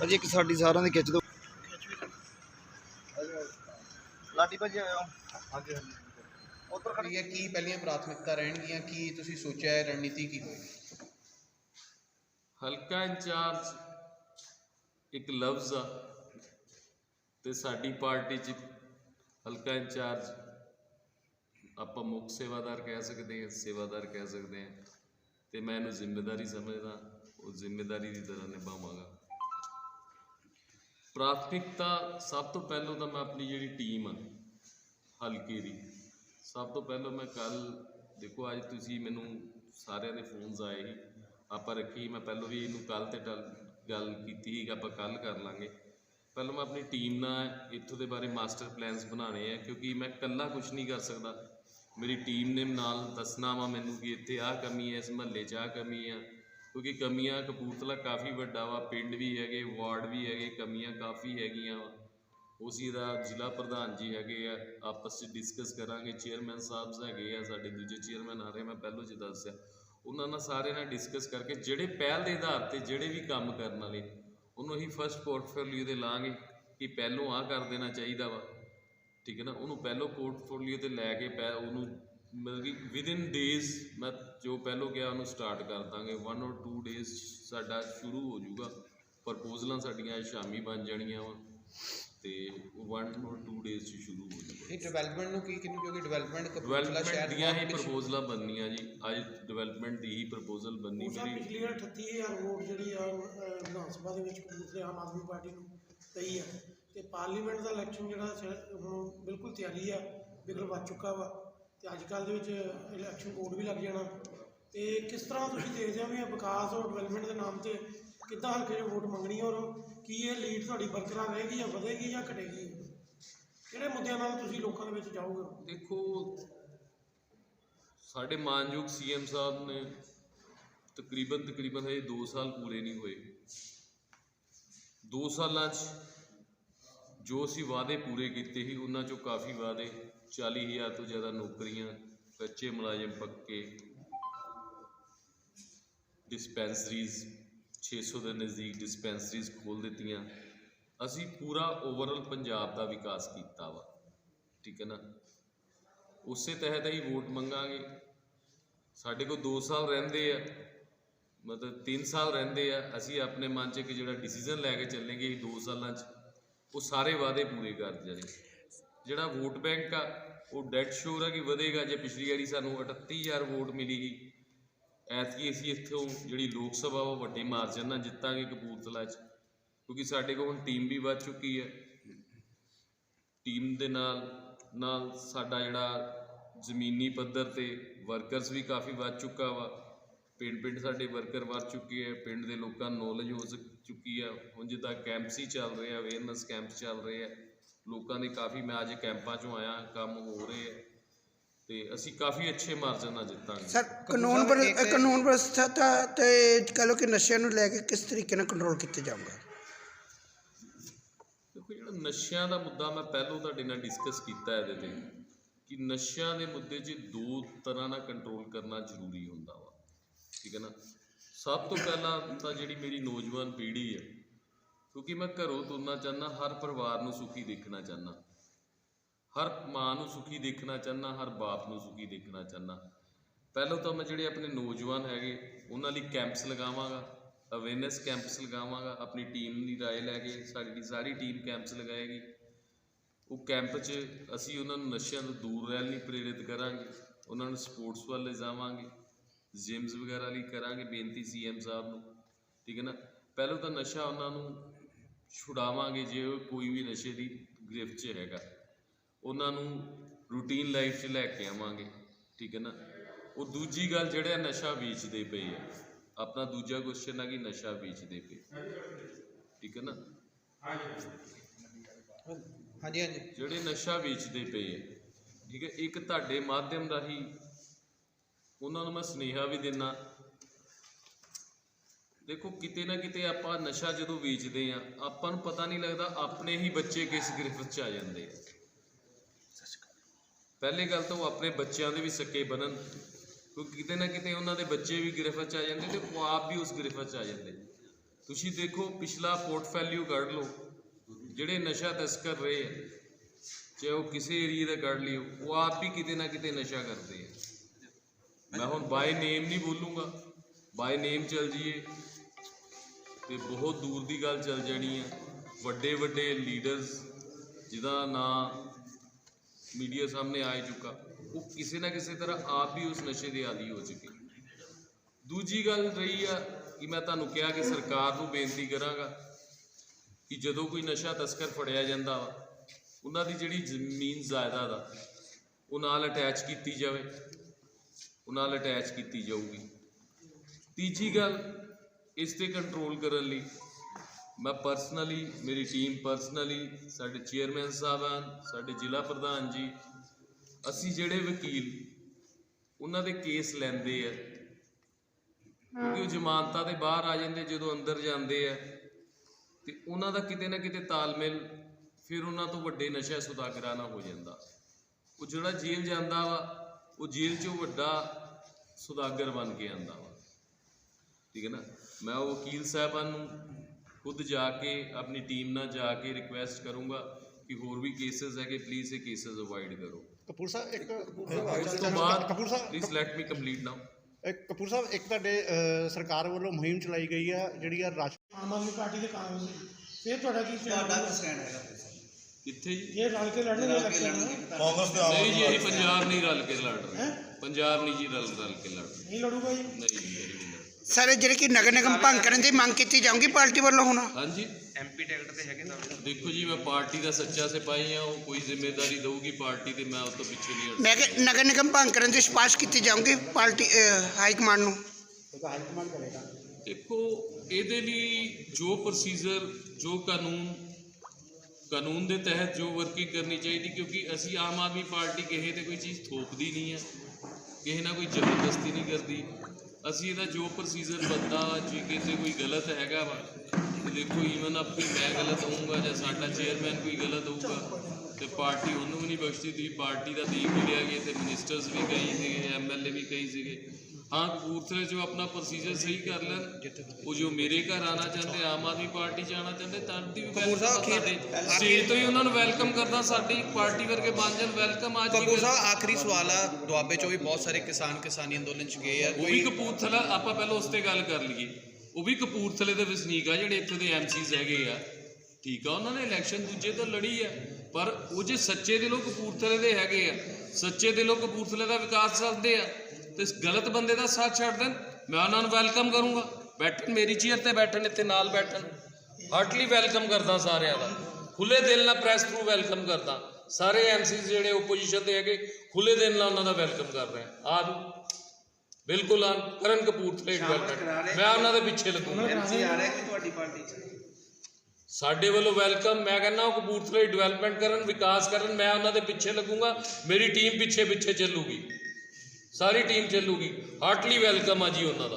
ਭਾਜੀ ਇੱਕ ਸਾਡੀ ਸਾਰਿਆਂ ਦੀ ਖਿੱਚ ਦੋ ਲਾਡੀ ਭਾਜੀ ਆਇਓ। ਹਾਂਜੀ ਹਾਂਜੀ। ਉਧਰ ਖੜੀ ਹੈ ਕੀ ਪਹਿਲੀਆਂ ਪ੍ਰਾਥਮਿਕਤਾ ਰਹਿਣਗੀਆਂ ਕੀ ਤੁਸੀਂ ਸੋਚਿਆ ਹੈ ਰਣਨੀਤੀ ਕੀ ਹੋਏਗੀ? ਹਲਕਾ ਇੰਚਾਰਜ ਇੱਕ ਲਫ਼ਜ਼ ਆ ਤੇ ਸਾਡੀ ਪਾਰਟੀ 'ਚ ਹਲਕਾ ਇੰਚਾਰਜ ਆਪਾਂ ਮੁੱਖ ਸੇਵਾਦਾਰ ਕਹਿ ਸਕਦੇ ਹਾਂ ਸੇਵਾਦਾਰ ਕਹਿ ਸਕਦੇ ਹਾਂ। ਤੇ ਮੈਂ ਇਹਨੂੰ ਜ਼ਿੰਮੇਵਾਰੀ ਸਮਝਦਾ ਉਹ ਜ਼ਿੰਮੇਵਾਰੀ ਦੀ ਤਰ੍ਹਾਂ ਨਿਭਾਵਾਂਗਾ। ਪ੍ਰਾਥਮਿਕਤਾ ਸਭ ਤੋਂ ਪਹਿਲਾਂ ਤਾਂ ਮੈਂ ਆਪਣੀ ਜਿਹੜੀ ਟੀਮ ਆ, ਹਲਕੇ ਦੀ, ਸਭ ਤੋਂ ਪਹਿਲਾਂ ਮੈਂ ਕੱਲ ਦੇਖੋ ਅੱਜ ਤੁਸੀਂ ਮੈਨੂੰ ਸਾਰਿਆਂ ਦੇ ਫੋਨਸ ਆਏ ਸੀ, ਆਪਾਂ ਰੱਖੀ ਮੈਂ ਪਹਿਲਾਂ ਵੀ ਇਹਨੂੰ ਕੱਲ ਤੇ ਟਲ- ਗੱਲ ਕੀਤੀ ਸੀ ਕਿ ਆਪਾਂ ਕੱਲ ਕਰ ਲਾਂਗੇ। ਪਹਿਲਾਂ ਮੈਂ ਆਪਣੀ ਟੀਮ ਨਾਲ ਇੱਥੋਂ ਦੇ ਬਾਰੇ ਮਾਸਟਰ ਪਲਾਨਸ ਬਣਾਉਣੇ ਆ, ਕਿਉਂਕਿ ਮੈਂ ਇਕੱਲਾ ਕੁਝ ਨਹੀਂ ਕਰ ਸਕਦਾ। ਮੇਰੀ ਟੀਮ ਨੇ ਨਾਲ ਦੱਸਣਾ ਵਾ ਮੈਨੂੰ ਕਿ ਇੱਥੇ ਆਹ ਕਮੀ ਹੈ, ਇਸ ਮਹੱਲੇ 'ਚ ਆਹ ਕਮੀ ਆ। ਕਿਉਂਕਿ ਕਮੀਆਂ ਕਪੂਰਥਲਾ ਕਾਫੀ ਵੱਡਾ ਵਾ, ਪਿੰਡ ਵੀ ਹੈਗੇ, ਵਾਰਡ ਵੀ ਹੈਗੇ, ਕਮੀਆਂ ਕਾਫੀ ਹੈਗੀਆਂ ਵਾ। ਉਸੀ ਦਾ ਜ਼ਿਲ੍ਹਾ ਪ੍ਰਧਾਨ ਜੀ ਹੈਗੇ ਆ। ਆਪਸ ਵਿੱਚ ਡਿਸਕਸ ਕਰਾਂਗੇ ਚੇਅਰਮੈਨ ਸਾਹਿਬ ਹੈਗੇ ਆ, ਸਾਡੇ ਦੂਜੇ ਚੇਅਰਮੈਨ ਆ ਰਹੇ, ਮੈਂ ਪਹਿਲੋਂ ਜੀ ਦੱਸਿਆ। ਉਹਨਾਂ ਨਾਲ ਸਾਰੇ ਨਾਲ ਡਿਸਕਸ ਕਰਕੇ, ਜਿਹੜੇ ਪਹਿਲ ਦੇ ਆਧਾਰ ਤੇ ਜਿਹੜੇ ਵੀ ਕੰਮ ਕਰਨ ਵਾਲੇ, ਉਹਨੂੰ ਅਸੀਂ ਫਰਸਟ ਪੋਰਟਫੋਲੀਓ ਦੇ ਲਾਂਗੇ ਕਿ ਪਹਿਲੋਂ ਆਹ ਕਰ ਦੇਣਾ ਚਾਹੀਦਾ ਵਾ। ਠੀਕ ਹੈ ਨਾ? ਉਹਨੂੰ ਪਹਿਲੋਂ ਪੋਰਟਫੋਲੀਓ ਤੇ ਲੈ ਕੇ ਪੈ, ਉਹਨੂੰ ਮਤਲਬ ਕਿ ਵਿਦ ਇਨ ਡੇਜ਼ ਮੈਂ ਜੋ ਪਹਿਲੋਂ ਗਿਆ ਉਹਨੂੰ ਸਟਾਰਟ ਕਰ ਦਾਂਗੇ 1 অর 2 ਡੇਜ਼ ਸਾਡਾ ਸ਼ੁਰੂ ਹੋ ਜਾਊਗਾ ਪ੍ਰਪੋਜ਼ਲਾਂ ਸਾਡੀਆਂ ਸ਼ਾਮੀ ਬਣ ਜਾਣੀਆਂ ਵਾ ਤੇ 1 অর 2 ਡੇਜ਼ ਚ ਸ਼ੁਰੂ ਹੋ ਜਾਊਗਾ ਇਹ ਡਿਵੈਲਪਮੈਂਟ ਨੂੰ ਕੀ ਕਿਹਨੂੰ ਕਿਉਂਕਿ ਡਿਵੈਲਪਮੈਂਟ ਕਪੂਰਥਲਾ ਡਿਵੈਲਪਮੈਂਟ ਸ਼ਹਿਰ ਦੀਆਂ ਹੀ ਬਹੁਤ ਪਿੱਛੇ- ਪ੍ਰਪੋਜ਼ਲਾਂ ਬਣਨੀਆਂ ਜੀ ਅੱਜ ਡਿਵੈਲਪਮੈਂਟ ਦੀ ਹੀ ਪ੍ਰਪੋਜ਼ਲ ਬਣਨੀ ਸਰ ਮੇਰੀ ਪਿਛਲੀ ਵਾਰ 38000 ਵੋਟ ਜਿਹੜੀ ਆ ਅਹ, ਵਿਧਾਨ ਸਭਾ ਦੇ ਵਿੱਚ ਕਪੂਰਥਲੇ ਆਮ ਆਦਮੀ ਪਾਰਟੀ ਨੂੰ ਪਈ ਆ ਤੇ ਪਾਰਲੀਮੈਂਟ ਦਾ ਇਲੈਕਸ਼ਨ ਜਿਹੜਾ ਸ- ਹੁਣ ਬਿਲਕੁਲ ਤਿਆਰੀ ਆ ਬਿਗਲ ਵੱਜ ਚੁੱਕਾ ਵਾ ਤੇ ਅੱਜ ਕੱਲ ਦੇ ਵਿੱਚ ਇਲੈਕਸ਼ਨ ਕੋਡ ਵੀ ਲੱਗ ਜਾਣਾ। ਤੇ ਕਿਸ ਤਰ੍ਹਾਂ ਤੁਸੀਂ ਦੇਖਦੇ ਹੋ ਵੀ ਇਹ ਵਿਕਾਸ ਔਰ ਡਿਵੈਲਪਮੈਂਟ ਦੇ ਨਾਮ ਤੇ ਕਿੱਦਾਂ ਹਲਕੇ 'ਚ ਵੋਟ ਮੰਗਣੀ ਔਰ ਕੀ ਇਹ ਲੀਡ ਤੁਹਾਡੀ ਬਰਕਰਾਰ ਰਹੇਗੀ ਜਾਂ ਵਧੇਗੀ ਜਾਂ ਘਟੇਗੀ? ਕਿਹੜੇ ਮੁੱਦਿਆਂ ਨਾਲ ਤੁਸੀਂ ਲੋਕਾਂ ਦੇ ਵਿੱਚ ਜਾਓਗੇ? ਦੇਖੋ, ਸਾਡੇ ਮਾਨਯੋਗ ਸੀਐਮ ਸਾਹਿਬ ਨੇ ਤਕਰੀਬਨ ਤਕਰੀਬਨ ਹਜੇ 2 ਸਾਲ ਪੂਰੇ ਨਹੀਂ ਹੋਏ। 2 ਸਾਲਾਂ 'ਚ ਜੋ ਅਸੀਂ ਵਾਅਦੇ ਪੂਰੇ ਕੀਤੇ ਸੀ, ਉਹਨਾਂ 'ਚੋਂ ਕਾਫੀ ਵਾਅਦੇ 40000 ਤੋਂ ਜ਼ਿਆਦਾ ਨੌਕਰੀਆਂ, ਕੱਚੇ ਮੁਲਾਜ਼ਮ ਪੱਕੇ ਡਿਸਪੈਂਸਰੀਜ਼ 600 ਦੇ ਨਜ਼ਦੀਕ ਡਿਸਪੈਂਸਰੀਜ਼ ਖੋਲ ਦਿੱਤੀਆਂ। ਅਸੀਂ ਪੂਰਾ ਓਵਰਆਲ ਪੰਜਾਬ ਦਾ ਵਿਕਾਸ ਕੀਤਾ ਵਾ, ਠੀਕ ਹੈ ਨਾ? ਉਸੇ ਤਹਿਤ ਹੀ ਵੋਟ ਮੰਗਾਂਗੇ। ਸਾਡੇ ਕੋਲ 2 ਸਾਲ ਰਹਿੰਦੇ ਆ, ਮਤਲਬ 3 ਸਾਲ ਰਹਿੰਦੇ ਆ। ਅਸੀਂ ਆਪਣੇ ਮਨ 'ਚ ਇੱਕ ਜਿਹੜਾ ਡਿਸੀਜਨ ਲੈ ਕੇ ਚੱਲਾਂਗੇ 2 ਸਾਲਾਂ 'ਚ, ਉਹ ਸਾਰੇ ਵਾਅਦੇ ਪੂਰੇ ਕਰ ਜਾਣੇ। ਜਿਹੜਾ ਵੋਟ ਬੈਂਕ ਆ, ਉਹ ਡੈਡ ਸ਼ੋਰ ਆ ਕਿ ਵਧੇਗਾ। ਜੇ ਪਿਛਲੀ ਵਾਰੀ ਸਾਨੂੰ 38000 ਵੋਟ ਮਿਲੀ ਸੀ, ਐਤਕੀ ਅਸੀਂ ਇੱਥੋਂ ਜਿਹੜੀ ਲੋਕ ਸਭਾ ਉਹ ਵੱਡੇ ਮਾਰਜਨ ਨਾਲ ਜਿੱਤਾਂਗੇ ਕਪੂਰਥਲਾ 'ਚ। ਕਿਉਂਕਿ ਸਾਡੇ ਕੋਲ ਹੁਣ ਟੀਮ ਵੀ ਵੱਧ ਚੁੱਕੀ ਹੈ ਟੀਮ ਦੇ ਨਾਲ ਨਾਲ ਸਾਡਾ ਜਿਹੜਾ ਜ਼ਮੀਨੀ ਪੱਧਰ ਤੇ ਵਰਕਰਸ ਵੀ ਕਾਫੀ ਵੱਧ ਚੁੱਕਾ ਵਾ। ਪਿੰਡ ਪਿੰਡ ਸਾਡੇ ਵਰਕਰ ਵੱਧ ਚੁੱਕੇ ਆ। ਪਿੰਡ ਦੇ ਲੋਕਾਂ ਨੂੰ ਨੌਲੇਜ ਹੋ ਚੁੱਕੀ ਆ। ਹੁਣ ਜਿੱਦਾਂ ਕੈਂਪਸ ਹੀ ਚੱਲ ਰਹੇ ਆ ਅਵੇਅਰਨੈਸ ਕੈਂਪ ਚੱਲ ਰਹੇ ਆ। ਲੋਕਾਂ ਦੇ ਕਾਫੀ ਮੈਂ ਅੱਜ ਕੈਂਪਾਂ 'ਚੋਂ ਆਇਆ ਕੰਮ ਹੋ ਰਹੇ ਆ ਤੇ ਅਸੀਂ ਕਾਫੀ ਅੱਛੇ ਮਾਰਜਨ ਨਾਲ ਜਿੱਤਾਂਗੇ। ਸਰ ਕਾਨੂੰਨ ਵਿਵ- ਕਾਨੂੰਨ ਵਿਵਸਥਾ ਤੇ ਕਹ ਲਓ ਕਿ ਨਸ਼ਿਆਂ ਨੂੰ ਲੈ ਕੇ ਕਿਸ ਤਰੀਕੇ ਨਾਲ ਕੰਟਰੋਲ ਕੀਤਾ ਜਾਊਗਾ? ਦੇਖੋ ਜਿਹੜਾ ਨਸ਼ਿਆਂ ਦਾ ਮੁੱਦਾ ਮੈਂ ਪਹਿਲਾਂ ਤੁਹਾਡੇ ਨਾਲ ਡਿਸਕਸ ਕੀਤਾ ਇਹਦੇ ਤੇ ਕਿ ਨਸ਼ਿਆਂ ਦੇ ਮੁੱਦੇ 'ਚ ਦੋ ਤਰ੍ਹਾਂ ਨਾਲ ਕੰਟਰੋਲ ਕਰਨਾ ਜ਼ਰੂਰੀ ਹੁੰਦਾ ਵਾ ਠੀਕ ਹੈ ਨਾ? ਸਭ ਤੋਂ ਪਹਿਲਾਂ ਤਾਂ ਜਿਹੜੀ ਮੇਰੀ ਨੌਜਵਾਨ ਪੀੜ੍ਹੀ ਹੈ ਕਿਉਂਕਿ ਮੈਂ ਘਰੋਂ ਤੁਰਨਾ ਚਾਹੁੰਦਾ, ਹਰ ਪਰਿਵਾਰ ਨੂੰ ਸੁਖੀ ਦੇਖਣਾ ਚਾਹੁੰਦਾ। ਹਰ ਮਾਂ ਨੂੰ ਸੁਖੀ ਦੇਖਣਾ ਚਾਹੁੰਦਾ, ਹਰ ਬਾਪ ਨੂੰ ਸੁਖੀ ਦੇਖਣਾ ਚਾਹੁੰਦਾ। ਪਹਿਲਾਂ ਤਾਂ ਮੈਂ ਜਿਹੜੇ ਆਪਣੇ ਨੌਜਵਾਨ ਹੈਗੇ, ਉਹਨਾਂ ਲਈ ਕੈਂਪਸ ਲਗਾਵਾਂਗਾ, ਅਵੇਅਰਨੈਸ ਕੈਂਪਸ ਲਗਾਵਾਂਗਾ, ਆਪਣੀ ਟੀਮ ਦੀ ਰਾਏ ਲੈ ਕੇ, ਸਾਡੀ ਸਾਰੀ ਟੀਮ ਕੈਂਪਸ ਲਗਾਏਗੀ। ਉਹ ਕੈਂਪ 'ਚ ਅਸੀਂ ਉਹਨਾਂ ਨੂੰ ਨਸ਼ਿਆਂ ਤੋਂ ਦੂਰ ਰਹਿਣ ਲਈ ਪ੍ਰੇਰਿਤ ਕਰਾਂਗੇ, ਉਹਨਾਂ ਨੂੰ ਸਪੋਰਟਸ ਵੱਲ ਲਿਜਾਵਾਂਗੇ ਜਿਮਸ ਵਗੈਰਾ ਲਈ ਕਰਾਂਗੇ, ਬੇਨਤੀ ਸੀਐਮ ਸਾਹਿਬ ਨੂੰ, ਠੀਕ ਹੈ ਨਾ? ਪਹਿਲਾਂ ਤਾਂ ਨਸ਼ਾ ਉਹਨਾਂ ਨੂੰ ਛੁਡਾਵਾਂਗੇ ਜੇ ਕੋਈ ਵੀ ਨਸ਼ੇ ਦੀ ਗ੍ਰਿਫਤ 'ਚ ਹੈਗਾ। ਉਹਨਾਂ ਨੂੰ ਰੂਟੀਨ ਲਾਈਫ 'ਚ ਲੈ ਕੇ ਆਵਾਂਗੇ ਠੀਕ ਹੈ ਨਾ? ਉਹ ਦੂਜੀ ਗੱਲ ਜਿਹੜਾ ਨਸ਼ਾ ਵੇਚਦੇ ਪਏ ਆ ਆਪਣਾ ਦੂਜਾ ਕੁਐਸਚਨ ਆ ਕਿ ਨਸ਼ਾ ਵੇਚਦੇ ਪਏ। ਠੀਕ ਹੈ ਨਾ? ਹਾਂਜੀ ਹਾਂਜੀ। ਜਿਹੜੇ ਨਸ਼ਾ ਵੇਚਦੇ ਪਏ ਆ ਠੀਕ ਹੈ? ਇੱਕ ਤੁਹਾਡੇ ਮਾਧਿਅਮ ਰਾਹੀਂ ਉਹਨਾਂ ਨੂੰ ਮੈਂ ਸੁਨੇਹਾ ਵੀ ਦਿੰਨਾ ਦੇਖੋ, ਕਿਤੇ ਨਾ ਕਿਤੇ ਆਪਾਂ ਨਸ਼ਾ ਜਦੋਂ ਵੇਚਦੇ ਆ ਆਪਾਂ ਨੂੰ ਪਤਾ ਨਹੀਂ ਲੱਗਦਾ ਆਪਣੇ ਹੀ ਬੱਚੇ ਕਿਸ ਗ੍ਰਿਫਤ 'ਚ ਆ ਜਾਂਦੇ ਆ। ਪਹਿਲੀ ਗੱਲ ਤਾਂ ਉਹ ਆਪਣੇ ਬੱਚਿਆਂ ਦੇ ਵੀ ਸੱਕੇ ਬਣਨ, ਕਿਉਂਕਿ ਕਿਤੇ ਨਾ ਕਿਤੇ ਉਹਨਾਂ ਦੇ ਬੱਚੇ ਵੀ ਗ੍ਰਿਫਤ 'ਚ ਆ ਜਾਂਦੇ ਤੇ ਉਹ ਆਪ ਵੀ ਉਸ ਗ੍ਰਿਫਤ 'ਚ ਆ ਜਾਂਦੇ। ਤੁਸੀਂ ਦੇਖੋ, ਪਿਛਲਾ ਪੋਰਟਫੋਲੀਓ ਕੱਢ ਲਓ, ਜਿਹੜੇ ਨਸ਼ਾ ਤਸਕਰ ਰਹੇ ਆ, ਚਾਹੇ ਉਹ ਕਿਸੇ ਏਰੀਆ ਦਾ ਕੱਢ ਲਿਓ, ਉਹ ਆਪ ਵੀ ਕਿਤੇ ਨਾ ਕਿਤੇ ਨਸ਼ਾ ਕਰਦੇ ਆ। ਮੈਂ ਹੁਣ ਬਾਈ ਨੇਮ ਨਹੀਂ ਬੋਲੂੰਗਾ ਬਾਈ ਨੇਮ ਚੱਲ ਜੀਏ ਤੇ ਬਹੁਤ ਦੂਰ ਦੀ ਗੱਲ ਚੱਲ ਜਾਣੀ ਹੈ। ਵੱਡੇ ਵੱਡੇ ਲੀਡਰਸ ਜਿਹਦਾ ਨਾਂ ਮੀਡੀਆ ਸਾਹਮਣੇ ਆ ਚੁੱਕਾ, ਉਹ ਕਿਸੇ ਨਾ ਕਿਸੇ ਤਰ੍ਹਾਂ ਆਪ ਹੀ ਉਸ ਨਸ਼ੇ ਦੇ ਆਦੀ ਹੋ ਚੁੱਕੇ। ਦੂਜੀ ਗੱਲ ਰਹੀ ਆ ਕਿ ਮੈਂ ਤੁਹਾਨੂੰ ਕਿਹਾ ਕਿ ਸਰਕਾਰ ਨੂੰ ਬੇਨਤੀ ਕਰਾਂਗਾ ਕਿ ਜਦੋਂ ਕੋਈ ਨਸ਼ਾ ਤਸਕਰ ਫੜਿਆ ਜਾਂਦਾ ਵਾ, ਉਹਨਾਂ ਦੀ ਜਿਹੜੀ ਜ਼ਮੀਨ ਜਾਇਦਾਦ ਆ, ਉਹ ਨਾਲ ਅਟੈਚ ਕੀਤੀ ਜਾਵੇ, ਉਹ ਨਾਲ ਅਟੈਚ ਕੀਤੀ ਜਾਊਗੀ। ਤੀਜੀ ਗੱਲ ਇਸ ਤੇ ਕੰਟਰੋਲ ਕਰਨ ਲਈ ਮੈਂ ਪਰਸਨਲੀ ਮੇਰੀ ਟੀਮ ਪਰਸਨਲੀ ਸਾਡੇ ਚੇਅਰਮੈਨ ਸਾਹਿਬਾਨ, ਸਾਡੇ ਜ਼ਿਲ੍ਹਾ ਪ੍ਰਧਾਨ ਜੀ, ਅਸੀਂ ਜਿਹੜੇ ਵਕੀਲ, ਉਹਨਾਂ ਦੇ ਕੇਸ ਲੈਂਦੇ ਆ। ਕਿਉਂਕਿ ਉਹ ਜ਼ਮਾਨਤਾਂ ਦੇ ਬਾਹਰ ਆ ਜਾਂਦੇ, ਜਦੋਂ ਅੰਦਰ ਜਾਂਦੇ ਆ, ਤੇ ਉਹਨਾਂ ਦਾ ਕਿਤੇ ਨਾ ਕਿਤੇ ਤਾਲਮੇਲ ਫਿਰ ਉਹਨਾਂ ਤੋਂ ਵੱਡੇ ਨਸ਼ਾ ਸੁਦਾਗਰਾਂ ਨਾਲ ਹੋ ਜਾਂਦਾ। ਉਹ ਜਿਹੜਾ ਜੇਲ੍ਹ ਜਾਂਦਾ ਵਾ, ਉਹ ਜੇਲ੍ਹ 'ਚੋਂ ਵੱਡਾ ਸੁਦਾਗਰ ਬਣ ਕੇ ਆਂਦਾ ਵਾ। ਠੀਕ ਹੈ ਨਾ ਮੈਂ ਉਹ ਵਕੀਲ ਸਾਹਿਬਾਨ ਨੂੰ ਖੁਦ ਜਾ ਕੇ ਆਪਣੀ ਟੀਮ ਨਾਲ ਜਾ ਕੇ ਰਿਕੁਐਸਟ ਕਰੂੰਗਾ ਕਿ ਹੋਰ ਵੀ ਕੇਸਸ ਹੈਗੇ ਪਲੀਜ਼ ਇਹ ਕੇਸਸ ਅਵੋਇਡ ਕਰੋ ਕਪੂਰ ਸਾਹਿਬ ਇੱਕ ਉਸ ਤੋਂ ਬਾਅਦ Kapoor Sahib please let me complete now ਇੱਕ ਕਪੂਰ ਸਾਹਿਬ ਇੱਕ ਤੁਹਾਡੇ ਅਹ, ਸਰਕਾਰ ਵੱਲੋਂ ਮੁਹਿੰਮ ਚਲਾਈ ਗਈ ਆ ਜਿਹੜੀ ਆ ਰਾਸ਼ਨ ਆਮ ਆਦਮੀ ਪਾਰਟੀ ਦੇ ਕਾਂਗਰਸ ਦੀ ਫਿਰ ਤੁਹਾਡਾ ਕੀ ਸਟੈਂਡ ਹੈ ਕਿੱਥੇ ਜੀ? ਇਹ ਰਲ ਕੇ ਲੜਨਗੇ ਇਲੈਕਸ਼ਨ ਕਾਂਗਰਸ ਦੇ ਨਹੀਂ ਜੀ ਅਸੀਂ ਪੰਜਾਬ ਨਹੀਂ ਰਲ ਕੇ ਲੜ ਰਹੇ। ਪੰਜਾਬ ਨਹੀਂ ਜੀ ਰਲ ਰਲ ਕੇ ਲੜ ਰਹੇ। ਨਹੀਂ ਲੜੂਗਾ ਜੀ। ਨਹੀਂ ਜੀ ਨਹੀਂ। ਲੜ ਰਹੇ। ਸਰ ਜਿਹੜੇ ਕਿ ਨਗਰ ਨਿਗਮ ਭੰਗ ਕਰਨ ਦੀ ਮੰਗ ਕੀਤੀ ਜਾਊਗੀ ਪਾਰਟੀ ਵੱਲੋਂ ਹੁਣ। ਹਾਂਜੀ। ਐਮਪੀ ਟਿਕਟ ਤੇ ਹੈਗੇ ਤਾਂ ਦੇਖੋ ਜੀ ਮੈਂ ਪਾਰਟੀ ਦਾ ਸੱਚਾ ਸਿਪਾਹੀ ਆ ਉਹ ਕੋਈ ਜ਼ਿੰਮੇਵਾਰੀ ਦਊਗੀ ਪਾਰਟੀ ਤੇ ਮੈਂ ਉਸ ਤੋਂ ਪਿੱਛੇ ਨਹੀਂ ਹਟ ਮੈਂ ਕਿ ਨਗਰ ਨਿਗਮ ਭੰਗ ਕਰਨ ਦੀ ਸਿਫਾਰਿਸ਼ ਕੀਤੀ ਜਾਊਗੀ ਪਾਰਟੀ ਹਾਈ ਕਮਾਂਡ ਨੂੰ। ਦੇਖੋ ਇਹਦੇ ਲਈ ਜੋ ਪ੍ਰੋਸੀਜਰ ਜੋ ਕਾਨੂੰਨ ਕਾਨੂੰਨ ਦੇ ਤਹਿਤ ਜੋ ਵਰਕਿੰਗ ਕਰਨੀ ਚਾਹੀਦੀ ਕਿਉਂਕਿ ਅਸੀਂ ਆਮ ਆਦਮੀ ਪਾਰਟੀ ਕਿਸੇ ਤੇ ਕੋਈ ਚੀਜ਼ ਥੋਪਦੀ ਨਹੀਂ ਹੈ ਕਿਸੇ ਨਾਲ ਕੋਈ ਜ਼ਬਰਦਸਤੀ ਨਹੀਂ ਕਰਦੀ। ਅਸੀਂ ਇਹਦਾ ਜੋ ਪ੍ਰੋਸੀਜਰ ਬੰਦਾ ਜੇ ਕਿਤੇ ਕੋਈ ਗਲਤ ਹੈਗਾ ਵਾ ਦੇਖੋ ਈਵਨ ਆਪਣੀ ਮੈਂ ਗਲਤ ਹੋਊਗਾ ਜਾਂ ਸਾਡਾ ਚੇਅਰਮੈਨ ਕੋਈ ਗਲਤ ਹੋਊਗਾ, ਤੇ ਪਾਰਟੀ ਉਹਨੂੰ ਵੀ ਨਹੀਂ ਬਖਸ਼ਦੀ, ਤੁਸੀਂ ਪਾਰਟੀ ਦਾ ਦੀਪ ਹੀ ਲਿਆ ਕਿ ਤੇ ਮਿਨਿਸਟਰਸ ਵੀ ਕਈ ਸੀਗੇ ਐਮਐਲਏ ਵੀ ਕਈ ਸੀਗੇ। ਹਾਂ ਕਪੂਰਥਲੇ ਜੋ ਆਪਣਾ ਪ੍ਰੋਸੀਜਰ ਸਹੀ ਕਰ ਲੈਣ। ਉਹ ਜੋ ਮੇਰੇ ਘਰ ਆਣਾ ਚਾਹੁੰਦੇ ਆਮ ਆਦਮੀ ਪਾਰਟੀ ਚ ਚਾਹੁੰਦੇ ਤਾਂ ਦੀ। ਸਟੇਜ ਤੋਂ ਹੀ ਉਹਨਾਂ ਨੂੰ ਵੈਲਕਮ ਕਰਦਾ ਸਾਡੀ ਪਾਰਟੀ ਵਰਗੇ ਬਣ ਜਾਣ ਵੈਲਕਮ ਅੱਜ ਕਪੂਰ ਸਾਹਿਬ ਆਖਰੀ ਸਵਾਲ ਆ ਦੁਆਬੇ ਚੋਂ ਵੀ ਬਹੁਤ ਸਾਰੇ ਕਿਸਾਨ ਕਿਸਾਨੀ ਅੰਦੋਲਨ ਚ ਗਏ ਆ ਉਹ ਵੀ ਕਪੂਰਥਲਾ ਆਪਾਂ ਪਹਿਲਾਂ ਉਸ ਤੇ ਗੱਲ ਕਰ ਲਈਏ। ਉਹ ਵੀ ਕਪੂਰਥਲੇ ਦੇ ਵਸਨੀਕ ਆ ਜਿਹੜੇ ਇੱਥੇ ਦੇ ਐਮਸੀਜ਼ ਹੈਗੇ ਆ। ਠੀਕ ਆ ਉਹਨਾਂ ਨੇ ਇਲੈਕਸ਼ਨ ਦੂਜੇ ਤੋਂ ਲੜੀ ਆ। ਪਰ ਉਹ ਜੇ ਸੱਚੇ ਦਿਲੋਂ ਕਪੂਰਥਲੇ ਦੇ ਹੈਗੇ ਆ ਸੱਚੇ ਦਿਲੋਂ ਕਪੂਰਥਲੇ ਦਾ ਵਿਕਾਸ ਚਾਹੁੰਦੇ ਆ ਤੇ ਇਸ ਗਲਤ ਬੰਦੇ ਦਾ ਸਾਥ ਛੱਡ ਦੇਣ ਮੈਂ ਉਹਨਾਂ ਨੂੰ ਵੈਲਕਮ ਕਰੂੰਗਾ। ਬੈਠਣ ਮੇਰੀ ਚੇਅਰ ਤੇ ਬੈਠਣ ਇੱਥੇ ਨਾਲ ਬੈਠਣ। ਹਾਰਟਲੀ ਵੈਲਕਮ ਕਰਦਾ ਸਾਰਿਆਂ ਦਾ। ਖੁੱਲੇ ਦਿਲ ਨਾਲ ਪ੍ਰੈਸ ਥਰੂ ਵੈਲਕਮ ਕਰਦਾ। ਸਾਰੇ ਐਮਸੀਜ਼ ਜਿਹੜੇ ਓਪੋਜੀਸ਼ਨ ਦੇ ਹੈਗੇ ਖੁੱਲੇ ਦਿਲ ਨਾਲ ਉਹਨਾਂ ਦਾ ਵੈਲਕਮ ਕਰ ਰਹੇ ਆ। ਆਜੋ ਬਿਲਕੁਲ ਆ। ਕਰਨ ਕਪੂਰਥਲੇ ਡਿਵੈਲਪਮੈਂਟ ਮੈਂ ਉਹਨਾਂ ਦੇ ਪਿੱਛੇ ਲੱਗੂੰਗਾ। ਐਮਸੀ ਆ ਰਿਹਾ ਸਾਡੇ ਵੱਲੋਂ ਵੈਲਕਮ ਮੈਂ ਕਹਿੰਦਾ ਉਹ ਕਪੂਰਥਲੇ ਡਿਵੈਲਪਮੈਂਟ ਕਰਨ ਵਿਕਾਸ ਕਰਨ ਮੈਂ ਉਹਨਾਂ ਦੇ ਪਿੱਛੇ ਲੱਗੂੰਗਾ। ਮੇਰੀ ਟੀਮ ਪਿੱਛੇ ਪਿੱਛੇ ਚੱਲੂਗੀ। ਸਾਰੀ ਟੀਮ ਚੱਲੂਗੀ। ਹਾਰਟਲੀ ਵੈਲਕਮ ਆ ਜੀ ਉਹਨਾਂ ਦਾ।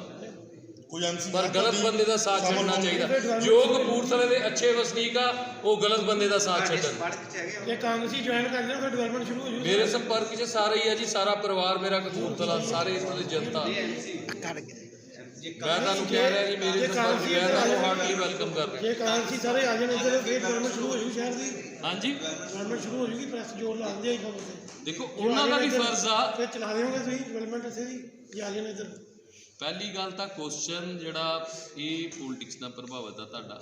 ਕੋਈ ਐਮਸੀ ਪਰ ਗਲਤ ਬੰਦੇ ਦਾ ਸਾਥ ਛੱਡਣਾ ਚਾਹੀਦਾ। ਜੋ ਕਪੂਰਥਲੇ ਦੇ ਅੱਛੇ ਵਸਨੀਕ ਆ ਉਹ ਗਲਤ ਬੰਦੇ ਦਾ ਸਾਥ ਛੱਡਣ। ਜੇ ਕਾਂਗਰਸੀ ਜੁਆਇਨ ਕਰ ਲਿਆ ਫਿਰ ਡਿਵੈਲਪਮੈਂਟ ਸ਼ੁਰੂ ਹੋ ਜੂਗੀ। ਮੇਰੇ ਸੰਪਰਕ 'ਚ ਸਾਰੇ ਹੀ ਆ ਜੀ ਸਾਰਾ ਪਰਿਵਾਰ ਮੇਰਾ ਕਪੂਰਥਲਾ ਸਾਰੇ ਇੱਥੋਂ ਦੀ ਜਨਤਾ। ਮੈਂ ਤੁਹਾਨੂੰ ਕਹਿ ਰਿਹਾ ਜੀ ਮੇਰੇ ਸੰਪਰਕ 'ਚ ਮੈਂ ਤੁਹਾਨੂੰ ਹਾਰਟਲੀ ਵੈਲਕਮ ਕਰ ਰਿਹਾ। ਜੇ ਕਾਂਗਰਸੀ ਸਾਰੇ ਆ ਜਾਣ ਇੱਧਰ ਫਿਰ ਡਿਵੈਲਪਮੈਂਟ ਸ਼ੁਰੂ ਹੋ ਜੂਗੀ ਸ਼ਹਿਰ ਦੀ? ਹਾਂਜੀ। ਡਿਵੈਲਪਮੈਂਟ ਸ਼ੁਰੂ ਹੋ ਜੂਗੀ ਪ੍ਰੈਸ ਜੋਰ ਲਾਉਂਦੇ ਆ ਜੀ ਖਬਰ ਤੇ। ਦੇਖੋ ਉਹਨਾਂ ਦਾ ਵੀ ਫਰਜ਼ ਆ। ਫਿਰ ਚਲਾ ਦੇਵੋਗੇ ਤੁਸੀਂ ਡਿਵੈਲਪਮੈਂਟ ਇੱਥੇ ਦੀ ਜੇ ਆ ਜਾਣ ਇੱਧਰ। ਪਹਿਲੀ ਗੱਲ ਤਾਂ ਕੁਐਸਚਨ ਜਿਹੜਾ ਇਹ ਪੋਲਿਟਿਕਸ ਨਾਲ ਪ੍ਰਭਾਵਿਤ ਆ ਤੁਹਾਡਾ।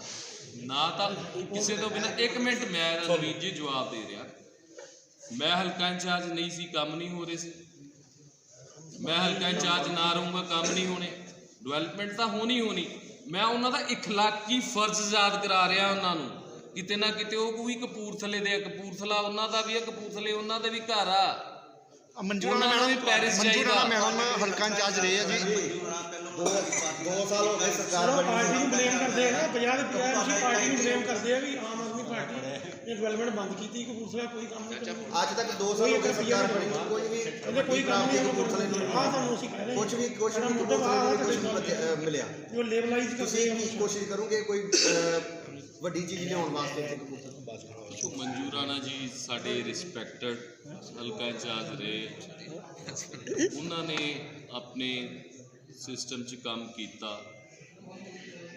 ਨਾ ਤਾਂ ਕਿਸੇ ਤੋਂ ਬਿਨਾ ਇੱਕ ਮਿੰਟ ਮੈਂ ਰਣਵੀਰ ਜੀ ਜਵਾਬ ਦੇ ਰਿਹਾ। ਮੈਂ ਹਲਕਾ ਇੰਚਾਰਜ ਨਹੀਂ ਸੀ ਕੰਮ ਨਹੀਂ ਹੋ ਰਹੇ ਸੀ। ਮੈਂ ਹਲਕਾ ਇੰਚਾਰਜ ਨਾ ਰਹੂੰਗਾ ਕੰਮ ਨਹੀਂ ਹੋਣੇ। ਡਿਵੈਲਪਮੈਂਟ ਤਾਂ ਹੋਣੀ ਹੋਣੀ। ਮੈਂ ਉਹਨਾਂ ਦਾ ਇਖਲਾਕੀ ਫਰਜ਼ ਯਾਦ ਕਰਾ ਰਿਹਾ ਉਹਨਾਂ ਨੂੰ। ਕਿਤੇ ਨਾ ਕਿਤੇ ਉਹ ਕੋਈ ਕਪੂਰਥਲੇ ਦੇ ਆ, ਕਪੂਰਥਲਾ ਉਹਨਾਂ ਦਾ ਵੀ ਹੈ ਕਪੂਰਥਲੇ ਉਹਨਾਂ ਦੇ ਵੀ ਘਰ ਆ। ਮਨਜੂਰ ਉਹਨਾਂ ਨੂੰ ਵੀ ਪੈਰਿਸ ਮਨਜੂਰ ਚਾਹੀਦਾ। ਮੈਡਮ ਹਲਕਾ ਇੰਚਾਰਜ ਰਹੇ ਆ ਜੀ। ਚਲੋ ਪਾਰਟੀ ਨੂੰ ਬਲੇਮ ਕਰਦੇ ਆ ਨਾ 50 ਦੇ 50 ਤੁਸੀਂ ਪਾਰਟੀ ਨੂੰ ਬਲੇਮ ਕਰਦੇ ਆ ਵੀ ਆਮ ਨੇ ਡਿਵੈਲਪਮੈਂਟ ਬੰਦ ਕੀਤੀ ਕਪੂਰਥਲਾ ਕੋਈ ਕੰਮ ਨਹੀਂ ਕਰਦਾ ਅੱਜ ਤੱਕ 2 ਸਾਲ ਹੋ ਗਏ ਸਰਕਾਰ ਬਣੀ। ਕੋਈ ਵੀ ਇਹਦੇ ਕੋਈ ਕੰਮ ਨਹੀਂ ਕਪੂਰਥਲੇ ਨੂੰ। ਆਹ ਤੁਹਾਨੂੰ ਅਸੀਂ ਕਹਿ ਰਹੇ ਕੁਝ ਵੀ ਕੁਝ ਵੀ ਕਪੂਰਥਲੇ ਨੂੰ ਮਿਲਿਆ। ਜੋ ਲੇਬਲਾਈਜ਼ ਕਰਦੇ ਤੁਸੀਂ ਆ ਕੀ ਕੋਸ਼ਿਸ਼ ਕਰੋਗੇ ਕੋਈ ਵੱਡੀ ਚੀਜ਼ ਲਿਆਉਣ ਵਾਸਤੇ ਇੱਥੇ ਕਪੂਰਥਲੇ ਮਨਜੂਰ ਰਾਣਾ ਜੀ ਸਾਡੇ ਰਿਸਪੈਕਟਡ ਹਲਕਾ ਇੰਚਾਰਜ ਰਹੇ। ਉਹਨਾਂ ਨੇ ਆਪਣੇ ਸਿਸਟਮ 'ਚ ਕੰਮ ਕੀਤਾ।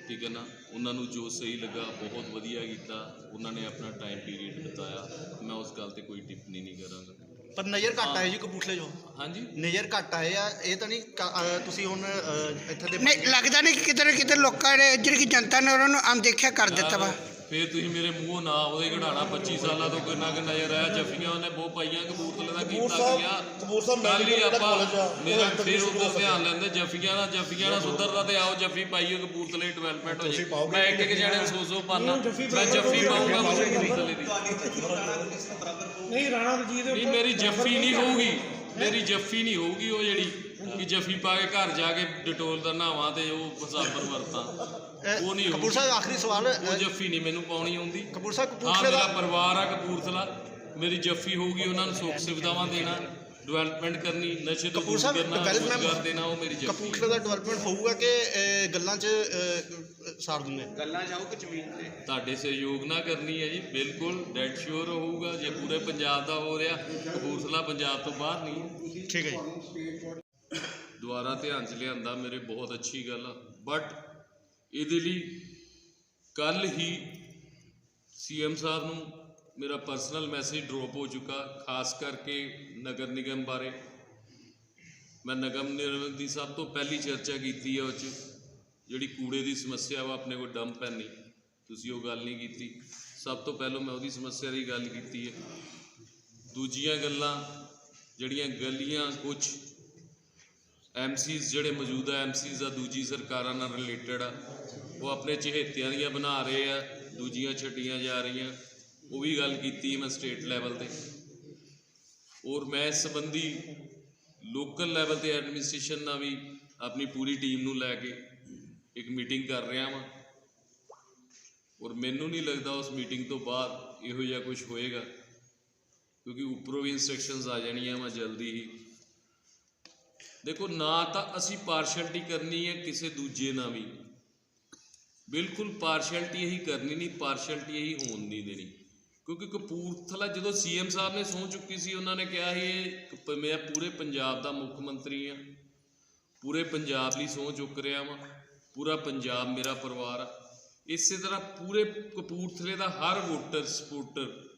ਠੀਕ ਹੈ ਨਾ? ਉਹਨਾਂ ਨੂੰ ਜੋ ਸਹੀ ਲੱਗਾ ਬਹੁਤ ਵਧੀਆ ਕੀਤਾ। ਉਹਨਾਂ ਨੇ ਆਪਣਾ ਟਾਈਮ ਪੀਰੀਅਡ ਬਿਤਾਇਆ। ਮੈਂ ਉਸ ਗੱਲ ਤੇ ਕੋਈ ਟਿੱਪਣੀ ਨਹੀਂ ਕਰਾਂਗਾ। ਪਰ ਨਜ਼ਰ ਘੱਟ ਆਏ ਜੀ ਕਪੂਰਥਲੇ ਜੋ ਹਾਂਜੀ? ਨਜ਼ਰ ਘੱਟ ਆਏ ਆ ਇਹ ਤਾਂ ਨਹੀਂ ਕ- ਅਹ ਤੁਸੀਂ ਹੁਣ ਅਹ, ਇੱਥੇ ਦੇ ਨਹੀਂ ਲੱਗਦਾ ਨਹੀਂ ਕਿ ਕਿਤੇ ਨਾ ਕਿਤੇ ਲੋਕਾਂ ਨੇ ਜਿਹੜੀ ਕਿ ਜਨਤਾ ਨੇ ਉਹਨਾਂ ਨੂੰ ਅਣਦੇਖਿਆ ਕਰ ਦਿੱਤਾ ਵਾ। ਫੇਰ ਤੁਸੀਂ ਮੇਰੇ ਮੂੰਹੋਂ ਨਾ ਉਹਦੇ ਘੜਾਣਾ 25 ਸਾਲਾਂ ਤੋਂ ਕਿੰਨਾ ਕਿ ਨਜ਼ਰ ਆਇਆ ਜੱਫੀਆਂ ਉਹਨੇ ਬਹੁਤ ਪਾਈਆਂ ਕਬੂਤਲੇ ਦਾ ਕੀਤਾ ਗਿਆ। ਕਪੂਰ ਸਾਹਿਬ ਕੱਲ ਹੀ medical ਆਪਾਂ college ਆ, ਮੇਰਾ ਫੇਰ ਉਧਰ ਧਿਆਨ ਲੈਂਦੇ ਜੱਫੀਆਂ ਦਾ ਜੱਫੀਆਂ ਦਾ ਸੁਧਰਦਾ ਤੇ ਆਓ ਜੱਫੀ ਪਾਈਓ ਕਬੂਤਲੇ ਡਿਵੈਲਪਮੈਂਟ ਹੋ ਜੇ। ਮੈਂ ਇੱਕ ਇੱਕ ਜਣੇ ਸੌ ਸੌ ਪਾਣਾ ਮੈਂ ਜੱਫੀ ਪਾਉਂਗਾ ਕਬੂਤਲੇ ਦੀ। ਨਹੀਂ ਰਾਣਾ ਰਣਜੀਤ ਦੇ ਨਹੀਂ ਮੇਰੀ ਜੱਫੀ ਨਹੀਂ ਹੋਊਗੀ। ਮੇਰੀ ਜੱਫੀ ਨਹੀਂ ਹੋਊਗੀ ਉਹ ਜਿਹੜੀ ਕਿ ਜੱਫੀ ਪਾ ਕੇ ਘਰ ਜਾ ਕੇ ਡਟੋਲ ਦਾ ਨਹਾਵਾਂ ਤੇ ਉਹ ਸਾਬਰ ਵਰਤਾਂ। ਉਹ ਨਹੀਂ ਕਪੂਰ ਸਾਹਿਬ ਆਖਰੀ ਸਵਾਲ ਉਹ ਜੱਫੀ ਨਹੀਂ ਮੈਨੂੰ ਪਾਉਣੀ ਆਉਂਦੀ। ਕਪੂਰ ਸਾਹਿਬ ਕਪੂਰਥਲੇ ਮੇਰਾ ਦਾ ਪਰਿਵਾਰ ਆ ਕਪੂਰਥਲਾ। ਮੇਰੀ ਜੱਫੀ ਹੋਊਗੀ ਉਹਨਾਂ ਨੂੰ ਸੁੱਖ ਸੁਵਿਧਾਵਾਂ ਦੇਣਾ ਡਿਵੈਲਪਮੈਂਟ ਕਰਨੀ ਨਸ਼ੇ ਤੋਂ ਦੂਰ ਕਰਨਾ ਰੋਜ਼ਗਾਰ ਦੇਣਾ ਉਹ ਮੇਰੀ ਜੱਫੀ ਕਪੂਰਥਲੇ ਦਾ ਡਿਵੈਲਪਮੈਂਟ ਹੋਊਗਾ ਕਿ ਗੱਲਾਂ 'ਚ ਸਾਰ ਦਿੰਦੇ ਗੱਲਾਂ ਜਾਓ ਕਿ ਜ਼ਮੀਨ ਤੇ? ਤੁਹਾਡੇ ਸਹਿਯੋਗ ਨਾਲ ਕਰਨੀ ਹੈ ਜੀ ਬਿਲਕੁਲ ਡੈਡ ਸ਼ੋਰ ਹੋਊਗਾ ਜੇ ਪੂਰੇ ਪੰਜਾਬ ਦਾ ਹੋ ਰਿਹਾ ਕਪੂਰਥਲਾ ਪੰਜਾਬ ਤੋਂ ਬਾਹਰ ਨਹੀਂ ਹੈ। ਠੀਕ ਹੈ ਜੀ। ਦੁਆਰਾ ਧਿਆਨ ਚ ਲਿਆਂਦਾ ਮੇਰੇ ਬਹੁਤ ਅੱਛੀ ਗੱਲ ਆ ਬਟ ਇਹਦੇ ਲਈ ਕੱਲ ਹੀ ਸੀਐਮ ਸਾਹਿਬ ਨੂੰ ਮੇਰਾ ਪਰਸਨਲ ਮੈਸੇਜ ਡ੍ਰੌਪ ਹੋ ਚੁੱਕਾ, ਖਾਸ ਕਰਕੇ ਨਗਰ ਨਿਗਮ ਬਾਰੇ। ਮੈਂ ਨਗਮ ਨਿਗਮ ਦੀ ਸਭ ਤੋਂ ਪਹਿਲੀ ਚਰਚਾ ਕੀਤੀ ਹੈ ਉਹ 'ਚ, ਜਿਹੜੀ ਕੂੜੇ ਦੀ ਸਮੱਸਿਆ ਵਾ, ਆਪਣੇ ਕੋਲ ਡੰਪ ਹੈ ਨਹੀਂ। ਤੁਸੀਂ ਉਹ ਗੱਲ ਨਹੀਂ ਕੀਤੀ। ਸਭ ਤੋਂ ਪਹਿਲਾਂ ਮੈਂ ਉਹਦੀ ਸਮੱਸਿਆ ਦੀ ਗੱਲ ਕੀਤੀ ਹੈ। ਦੂਜੀਆਂ ਗੱਲਾਂ, ਜਿਹੜੀਆਂ ਗਲੀਆਂ ਕੁਝ ਐਮਸੀਜ਼ ਜਿਹੜੇ ਮੌਜੂਦਾ ਐਮਸੀਜ਼ ਆ, ਦੂਜੀ ਸਰਕਾਰਾਂ ਨਾਲ ਰਿਲੇਟਡ ਆ, ਉਹ ਆਪਣੇ ਚਹੇਤਿਆਂ ਦੀਆਂ ਬਣਾ ਰਹੇ ਆ, ਦੂਜੀਆਂ ਛੱਡੀਆਂ ਜਾ ਰਹੀਆਂ। ਉਹ ਵੀ ਗੱਲ ਕੀਤੀ ਮੈਂ ਸਟੇਟ ਲੈਵਲ ਤੇ। ਔਰ ਮੈਂ ਇਸ ਸੰਬੰਧੀ ਲੋਕਲ ਲੈਵਲ ਤੇ ਐਡਮਿਨਿਸਟ੍ਰੇਸ਼ਨ ਨਾਲ ਵੀ ਆਪਣੀ ਪੂਰੀ ਟੀਮ ਨੂੰ ਲੈ ਕੇ ਇੱਕ ਮੀਟਿੰਗ ਕਰ ਰਿਹਾ ਵਾਂ। ਔਰ ਮੈਨੂੰ ਨਹੀਂ ਲੱਗਦਾ ਉਸ ਮੀਟਿੰਗ ਤੋਂ ਬਾਅਦ ਇਹੋ ਜਿਹਾ ਕੁਝ ਹੋਏਗਾ, ਕਿਉਂਕਿ ਉੱਪਰੋਂ ਵੀ ਇਨਸਟਰਕਸ਼ਨਸ ਆ ਜਾਣੀਆਂ ਵਾ ਜਲਦੀ ਹੀ। ਦੇਖੋ, ਨਾ ਤਾਂ ਅਸੀਂ ਪਾਰਸ਼ੈਲਿਟੀ ਕਰਨੀ ਹੈ, ਕਿਸੇ ਦੂਜੇ ਨਾਲ ਵੀ। ਬਿਲਕੁਲ ਪਾਰਸ਼ੈਲਿਟੀ ਇਹੀ ਕਰਨੀ ਨਹੀਂ ਪਾਰਸ਼ੈਲਿਟੀ ਇਹੀ ਹੋਣ ਨਹੀਂ ਦੇਣੀ। ਕਿਉਂਕਿ ਕਪੂਰਥਲਾ ਜਦੋਂ ਸੀਐਮ ਸਾਹਿਬ ਨੇ ਸਹੁੰ ਚੁੱਕੀ ਸੀ, ਉਹਨਾਂ ਨੇ ਕਿਹਾ ਸੀ ਇਹ ਮੈਂ ਪੂਰੇ ਪੰਜਾਬ ਦਾ ਮੁੱਖ ਮੰਤਰੀ ਆ ਪੂਰੇ ਪੰਜਾਬ ਲਈ ਸਹੁੰ ਚੁੱਕ ਰਿਹਾ ਵਾਂ। ਪੂਰਾ ਪੰਜਾਬ ਮੇਰਾ ਪਰਿਵਾਰ ਆ। ਇਸੇ ਤਰ੍ਹਾਂ ਪੂਰੇ ਕਪੂਰਥਲੇ ਦਾ ਹਰ ਵੋਟਰ, ਸਪੋਰਟਰ,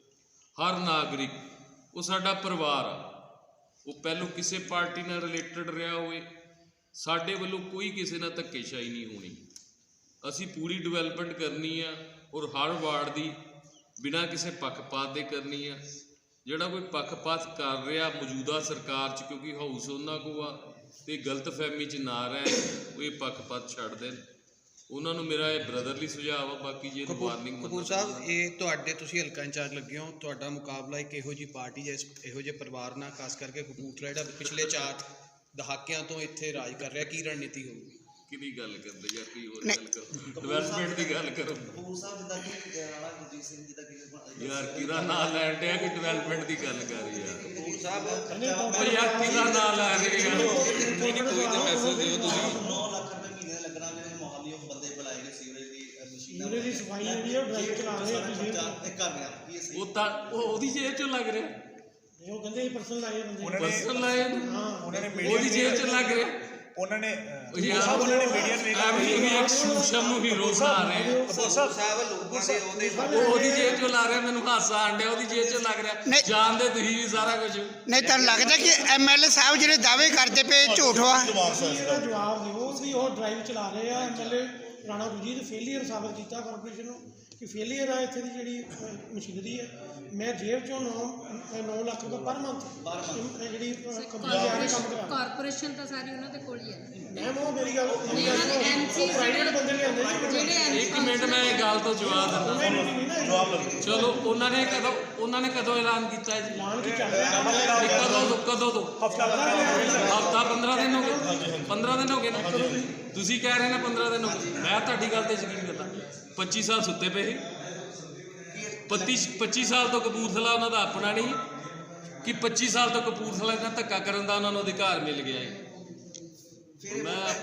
ਹਰ ਨਾਗਰਿਕ, ਉਹ ਸਾਡਾ ਪਰਿਵਾਰ ਆ। ਉਹ ਪਹਿਲੋਂ ਕਿਸੇ ਪਾਰਟੀ ਨਾਲ ਰਿਲੇਟਡ ਰਿਹਾ ਹੋਵੇ, ਸਾਡੇ ਵੱਲੋਂ ਕੋਈ ਕਿਸੇ ਨਾਲ ਧੱਕੇਸ਼ਾਹੀ ਨਹੀਂ ਹੋਣੀ। ਅਸੀਂ ਪੂਰੀ ਡਿਵੈਲਪਮੈਂਟ ਕਰਨੀ ਆ ਔਰ ਹਰ ਵਾਰਡ ਦੀ ਬਿਨਾਂ ਕਿਸੇ ਪੱਖਪਾਤ ਦੇ ਕਰਨੀ ਆ। ਜਿਹੜਾ ਕੋਈ ਪੱਖਪਾਤ ਕਰ ਰਿਹਾ ਮੌਜੂਦਾ ਸਰਕਾਰ 'ਚ, ਕਿਉਂਕਿ ਹਾਊਸ ਉਹਨਾਂ ਕੋ ਆ, ਤੇ ਗਲਤਫਹਿਮੀ 'ਚ ਨਾ ਰਹਿਣ ਉਹ ਇਹ ਪੱਖਪਾਤ ਛੱਡ ਦੇਣ। ਉਹਨਾਂ ਨੂੰ ਮੇਰਾ ਇਹ ਬ੍ਰਦਰਲੀ ਸੁਝਾਅ ਆ ਬਾਕੀ ਜੇ ਵਾਰਨਿੰਗ ਕਪੂਰ ਸਾਹਿਬ ਇਹ ਤੁਹਾਡੇ ਤੁਸੀਂ ਹਲਕਾ ਇੰਚਾਰਜ ਲੱਗੇ ਹੋ ਤੁਹਾਡਾ ਮੁਕਾਬਲਾ ਇੱਕ ਇਹੋ ਜੀ ਪਾਰਟੀ ਜਿਸ ਇਹੋ ਜਿਹੇ ਪਰਿਵਾਰ ਨਾਲ ਖਾਸ ਕਰਕੇ ਕਪੂਰਥਲਾ ਜਿਹੜਾ ਪਿਛਲੇ 4 ਦਹਾਕਿਆਂ ਤੋਂ ਇੱਥੇ ਰਾਜ ਕਰ ਰਿਹਾ ਕੀ ਰਣਨੀਤੀ ਹੋਊਗੀ? ਕਿਹਦੀ ਗੱਲ ਕਰਦੇ ਜਾਂ ਕੀ ਹੋਰ ਗੱਲ ਕਰੋ ਡਿਵੈਲਪਮੈਂਟ ਦੀ ਗੱਲ ਕਰੋ। ਕਪੂਰ ਸਾਹਿਬ ਜਿੱਦਾਂ ਕਿ ਰਾਣਾ ਗੁਰਜੀਤ ਸਿੰਘ ਜਿੱਦਾਂ ਕਿ ਯਾਰ ਕਿਹਦਾ ਨਾਂ ਲੈਣ ਡਿਆ ਕਿ ਡਿਵੈਲਪਮੈਂਟ ਦੀ ਗੱਲ ਕਰ ਰਹੀ ਆ? ਕਪੂਰ ਸਾਹਿਬ ਯਾਰ ਕਿਹਦਾ ਨਾਂ ਲੈ ਰਹੇ ਨਹੀਂ ਕੋਈ ਤਾਂ ਮੈਸੇਜ ਦਿਓ ਤੁਸੀਂ 9 ਲੱਖ ਰੁਪਏ ਮਹੀਨੇ ਦਾ ਲੱਗਣਾ ਜਿਹੜੇ ਮੋਹਾਲੀ ਉਹ ਬੰਦੇ ਬੁਲਾਏ ਗਏ ਸੀਵਰੇਜ ਦੀ ਅਹ, ਮਸ਼ੀਨਾਂ ਸੀਵਰੇਜ ਦੀ ਸਫ਼ਾਈ ਜਿਹੜੀ ਆ ਉਹ ਡਰਾਈਵ ਚਲਾ ਰਹੇ ਆ ਸਾਰਾ ਤੁਸੀਂ ਖਰਚਾ ਇਹ ਕਰ ਰਿਹਾ ਕੀ ਇਹ ਸਹੀ। ਉਹ ਤਾਂ ਉਹ ਉਹਦੀ ਜੇਬ ਚੋਂ ਲੱਗ ਰਿਹਾ। ਜੋ ਕਹਿੰਦੇ ਪਰਸਨਲ ਲਾਏ ਬੰਦੇ। ਪਰਸਨਲ ਲਾਏ ਉਹਨਾਂ ਨੇ ਉਹਦੀ ਜੇਬ ਚ ਲੱਗ ਰਿਹਾ। ਉਹਨਾਂ ਨੇ ਅਹ, ਉਹ ਯਾਰ ਉਹਨਾਂ ਨੇ ਮੀਡੀਆ ਨੂੰ ਐਵੇਂ ਵੀ ਇੱਕ ਸ਼ੂਸ਼ਮ ਨੂੰ ਹੀਰੋ ਬਣਾ ਰਹੇ ਆ। ਕਪੂਰ ਸਾਹਿਬ ਲੋਕਾਂ ਦੇ ਉਹਦੇ ਉਹ ਉਹਦੀ ਜੇਬ ਚੋਂ ਲੱਗ ਰਿਹਾ ਮੈਨੂੰ ਹਾਸਾ ਆਂਡਿਆ ਉਹਦੀ ਜੇਬ ਚੋਂ ਲੱਗ ਰਿਹਾ। ਜਾਣਦੇ ਤੁਸੀਂ ਵੀ ਸਾਰਾ ਕੁਝ ਨਹੀਂ ਤੁਹਾਨੂੰ ਲੱਗਦਾ ਕਿ ਐਮਐਲਏ ਸਾਹਿਬ ਜਿਹੜੇ ਦਾਅਵੇ ਕਰਦੇ ਪਏ ਝੂਠ ਵਾ? ਜਵਾਬ ਦਿਓ ਵੀ ਉਹ ਡਰਾਈਵ ਚਲਾ ਰਹੇ ਆ ਐਮਐਲਏ ਰਾਣਾ ਗੁਰਜੀਤ ਫੇਲੀਅਰ ਸਾਬਤ ਕੀਤਾ ਕਾਰਪੋਰੇਸ਼ਨ ਨੂੰ। ਕਿ ਫੇਲੀਅਰ ਆ ਇੱਥੇ ਦੀ ਜਿਹੜੀ ਮਸ਼ੀਨਰੀ ਹੈ। ਮੈਂ ਜੇਬ ਚੋਂ 9 9 ਲੱਖ ਰੁਪਏ ਪਰ ਮੰਥ ਜਿਹੜੀ ਕੰਪਨੀ ਆ ਰਹੀ ਕੰਮ ਕਰਾ। ਕਾਰਪੋਰੇਸ਼ਨ ਤਾਂ ਸਾਰੀ ਉਹਨਾਂ ਦੇ ਕੋਲ ਹੀ ਹੈ। ਮੈਂ ਉਹ ਮੇਰੀ ਗੱਲ ਨਹੀਂ, ਉਹਨਾਂ ਦੇ MC ਪ੍ਰਾਈਵੇਟ ਬੰਦੇ ਲਿਆਂਦੇ ਜੀ ਜਿਹੜੇ ਇੱਕ ਮਿੰਟ ਮੈਂ ਇਹ ਗੱਲ ਤੋਂ ਜਵਾਬ ਦਿੰਦਾ। ਜਵਾਬ ਲੱਗ ਚਲੋ ਉਹਨਾਂ ਨੇ ਕਦੋਂ ਉਹਨਾਂ ਨੇ ਕਦੋਂ ਐਲਾਨ ਕੀਤਾ ਹੈ ਜੀ? ਐਲਾਨ ਕੀ ਚੱਲ ਰਿਹਾ? ਇਹ ਕਦੋਂ ਤੋਂ ਕਦੋਂ ਤੋਂ? ਹਫਤਾ 15 ਦਿਨ ਹੋ ਗਏ। 15 ਦਿਨ ਹੋ ਗਏ। ਨਾ? ਤੁਸੀਂ ਕਹਿ ਰਹੇ ਨੇ 15 ਦਿਨ ਹੋ ਗਏ। ਮੈਂ ਤੁਹਾਡੀ ਗੱਲ ਤੇ ਯਕੀਨ ਕਰਦਾ 25 ਸਾਲ ਸੁੱਤੇ ਪਏ ਸੀ। 25 25 ਸਾਲ ਤੋਂ ਕਪੂਰਥਲਾ ਉਹਨਾਂ ਦਾ ਆਪਣਾ ਨਹੀਂ ਕਿ 25 ਸਾਲ ਤੋਂ ਕਪੂਰਥਲਾ ਨਾਲ ਧੱਕਾ ਕਰਨ ਦਾ ਉਹਨਾਂ ਨੂੰ ਅਧਿਕਾਰ ਮਿਲ ਗਿਆ ਹੈ।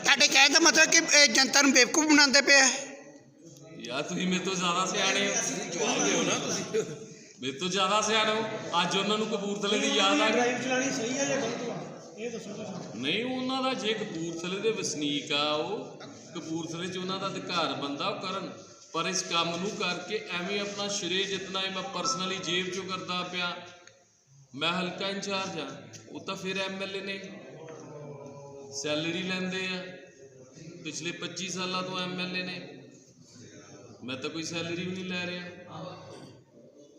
ਤੁਹਾਡੇ ਕਹਿਣ ਦਾ ਮਤਲਬ ਕਿ ਇਹ ਜਨਤਾ ਨੂੰ ਬੇਵਕੂਫ ਬਣਾਉਂਦੇ ਪਏ ਆ? ਯਾਰ ਤੁਸੀਂ ਮੇਰੇ ਤੋਂ ਜ਼ਿਆਦਾ ਸਿਆਣੇ ਹੋ। ਜਵਾਬ ਦਿਓ ਨਾ ਤੁਸੀਂ। ਮੇਰੇ ਤੋਂ ਜ਼ਿਆਦਾ ਸਿਆਣੇ ਹੋ। ਅੱਜ ਉਹਨਾਂ ਨੂੰ ਕਪੂਰਥਲੇ ਦੀ ਯਾਦ ਆ ਗਈ। ਡਰਾਈਵ ਚਲਾਣੀ ਸਹੀ ਹੈ ਜਾਂ ਗਲਤ ਵਾ ਇਹ ਦੱਸੋ ਤੁਸੀਂ ਨਹੀਂ ਉਹਨਾਂ ਦਾ ਜੇ ਕਪੂਰਥਲੇ ਦੇ ਵਸਨੀਕ ਆ ਉਹ ਕਪੂਰਥਲੇ 'ਚ ਉਹਨਾਂ ਦਾ ਅਧਿਕਾਰ ਬੰਦਾ ਉਹ ਕਰਨ। ਪਰ ਇਸ ਕੰਮ ਨੂੰ ਕਰਕੇ ਐਵੇਂ ਆਪਣਾ ਸ਼ਰੇ ਜਿਤਨਾ ਹੀ ਮੈਂ ਪਰਸਨਲੀ ਜੇਬ 'ਚੋਂ ਕਰਦਾ ਪਿਆ। ਮੈਂ ਹਲਕਾ ਇੰਚਾਰਜ ਆ ਉਹ ਤਾਂ ਫਿਰ ਐਮਐਲਏ ਨੇ। ਸੈਲਰੀ ਲੈਂਦੇ ਆ। ਪਿਛਲੇ 25 ਸਾਲਾਂ ਤੋਂ ਐਮਐਲਏ ਨੇ। ਮੈਂ ਤਾਂ ਕੋਈ ਸੈਲਰੀ ਵੀ ਨਹੀਂ ਲੈ ਰਿਹਾ।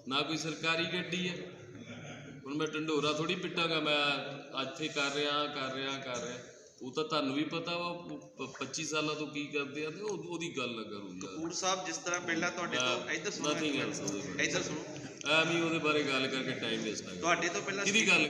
ਨਾ ਕੋਈ ਸਰਕਾਰੀ ਗੱਡੀ ਹੈ ਹੁਣ ਮੈਂ ਢੰਡੋਰਾ ਥੋੜੀ ਪਿੱਟਾਂਗਾ, ਮੈਂ ਇੱਥੇ ਕਰ ਰਿਹਾ ਕਰ ਰਿਹਾ ਕਰ ਰਿਹਾ। ਉਹ ਤਾਂ ਤੁਹਾਨੂੰ ਵੀ ਪਤਾ ਵਾ ਪ- 25 ਸਾਲਾਂ ਤੋਂ ਕੀ ਕਰਦੇ ਆ ਤੇ ਉਹ ਉਹਦੀ ਗੱਲ ਨਾ ਕਰੋ ਯਾਰ। ਕਪੂਰ ਸਾਹਿਬ ਜਿਸ ਤਰ੍ਹਾਂ ਪਹਿਲਾਂ ਤੁਹਾਡੇ ਤੋਂ ਇੱਧਰ ਸੁਣੋ Nothing else। ਇੱਧਰ ਸੁਣੋ। ਐਵੇਂ ਹੀ ਉਹਦੇ ਬਾਰੇ ਗੱਲ ਕਰਕੇ ਟਾਈਮ ਵੇਸਟ ਆ ਤੁਹਾਡੇ ਤੋਂ ਪਹਿਲਾਂ ਕਿਹਦੀ ਗੱਲ